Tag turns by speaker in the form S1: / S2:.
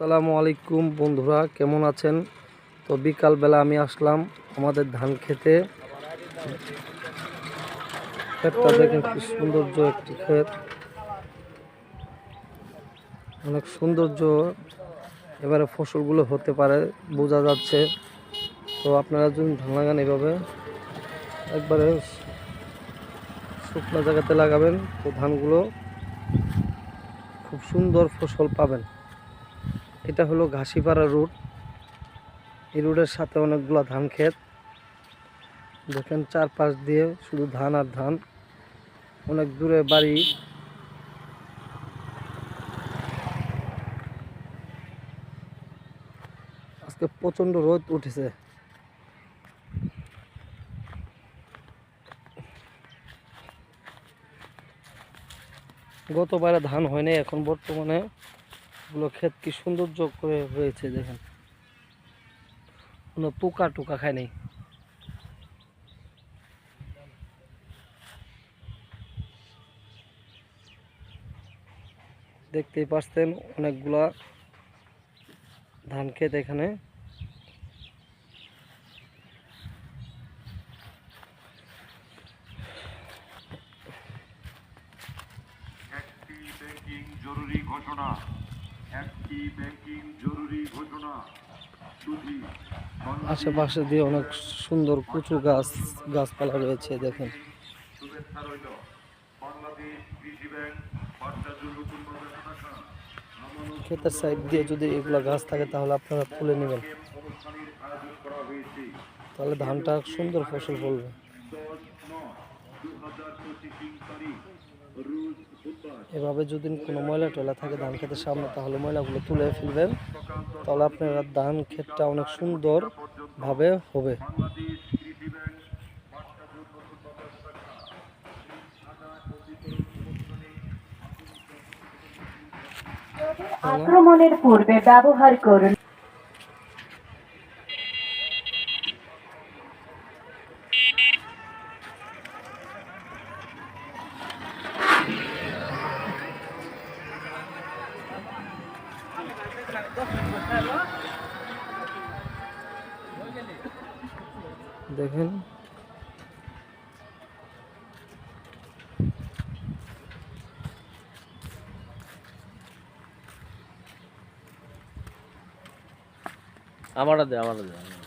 S1: আসসালামু আলাইকুম বন্ধুরা, কেমন আছেন? তো বিকালবেলা আমি আসলাম আমাদের ধান খেতে। ক্ষেতটা দেখেন কি সৌন্দর্য, একটি ক্ষেত অনেক সৌন্দর্য, এবারে ফসলগুলো হতে পারে, বোঝা যাচ্ছে। তো আপনারা যদি ধান লাগান এভাবে, একবারে শুকনো জায়গাতে লাগাবেন, তো ধানগুলো খুব সুন্দর ফসল পাবেন। এটা হলো ঘাসিপাড়া রুট এই রুটের সাথে অনেকগুলো ধান ক্ষেত। দেখেন চারপাশ দিয়ে শুধু ধান আর ধান। অনেক দূরে বাড়ি। আজকে প্রচণ্ড রোদ উঠেছে। গতবারে ধান হয়নি, এখন বর্তমানে এগুলো ক্ষেত কি সৌন্দর্য করে হয়েছে দেখেন। কোনো পোকা টোকা খায় নাই। দেখতেই পাচ্ছেন অনেকগুলা ধান ক্ষেত এখানে।
S2: জরুরি ঘোষণা। একটি ব্যাংকিং জরুরি ঘোষণা
S1: আশেপাশে দিয়ে অনেক সুন্দর কুচু গাছ গাছপালা রয়েছে দেখেন।
S2: শুভেচ্ছা রইল। বাংলাদেশ কৃষি ব্যাংক
S1: ক্ষেতের সাইড দিয়ে যদি এগুলা গাছ থাকে তাহলে আপনারা তুলে নেবেন। তাহলে ধানটা সুন্দর ফসল ফলবে। এভাবে যদি কোনো ময়লা টয়লা থাকে ধান ক্ষেতের সামনে, তাহলে ময়লাগুলো তুলে ফেলবেন। তাহলে আপনার ধান ক্ষেতটা অনেক সুন্দর ভাবে হবে।
S3: আক্রমণের পূর্বে ব্যবহার করুন
S1: দেখেন।
S4: আমারটা দে আমারটা দে।